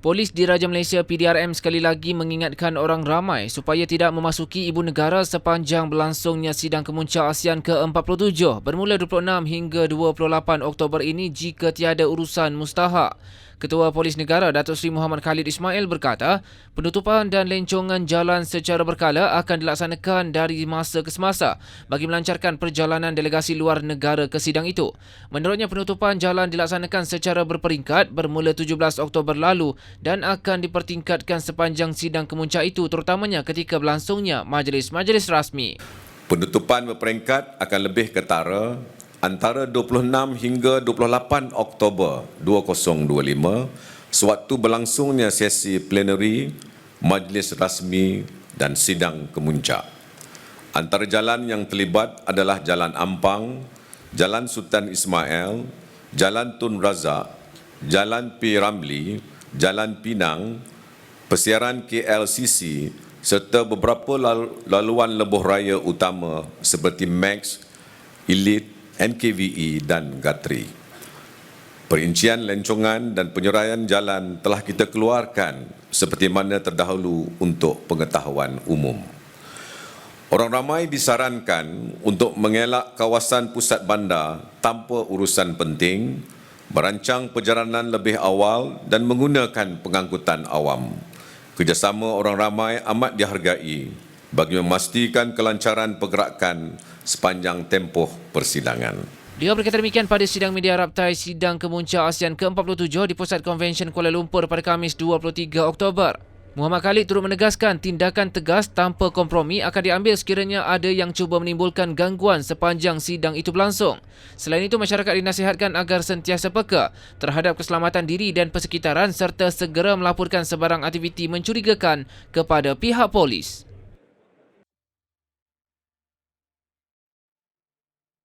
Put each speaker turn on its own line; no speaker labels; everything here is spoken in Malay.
Polis Diraja Malaysia PDRM sekali lagi mengingatkan orang ramai supaya tidak memasuki ibu negara sepanjang berlangsungnya sidang kemuncak ASEAN ke-47 bermula 26 hingga 28 Oktober ini jika tiada urusan mustahak. Ketua Polis Negara Datuk Seri Muhammad Khalid Ismail berkata, penutupan dan lencongan jalan secara berkala akan dilaksanakan dari masa ke semasa bagi melancarkan perjalanan delegasi luar negara ke sidang itu. Menurutnya penutupan jalan dilaksanakan secara berperingkat bermula 17 Oktober lalu dan akan dipertingkatkan sepanjang sidang kemuncak itu terutamanya ketika berlangsungnya majlis-majlis rasmi.
Penutupan berperingkat akan lebih ketara antara 26 hingga 28 Oktober 2025 sewaktu berlangsungnya sesi plenary, majlis rasmi dan sidang kemuncak. Antara jalan yang terlibat adalah Jalan Ampang, Jalan Sultan Ismail, Jalan Tun Razak, Jalan P. Ramli, Jalan Pinang, Persiaran KLCC serta beberapa laluan lebuh raya utama seperti Max, Elite, NKVE dan Gatri. Perincian lencongan dan penyeraian jalan telah kita keluarkan seperti mana terdahulu untuk pengetahuan umum. Orang ramai disarankan untuk mengelak kawasan pusat bandar tanpa urusan penting, merancang perjalanan lebih awal dan menggunakan pengangkutan awam. Kerjasama orang ramai amat dihargai bagi memastikan kelancaran pergerakan sepanjang tempoh persidangan.
Dia berkata demikian pada sidang media raptai sidang kemuncak ASEAN ke-47 di Pusat Konvensyen Kuala Lumpur pada Khamis 23 Oktober. Muhammad Khalid turut menegaskan tindakan tegas tanpa kompromi akan diambil sekiranya ada yang cuba menimbulkan gangguan sepanjang sidang itu berlangsung. Selain itu, masyarakat dinasihatkan agar sentiasa peka terhadap keselamatan diri dan persekitaran serta segera melaporkan sebarang aktiviti mencurigakan kepada pihak polis.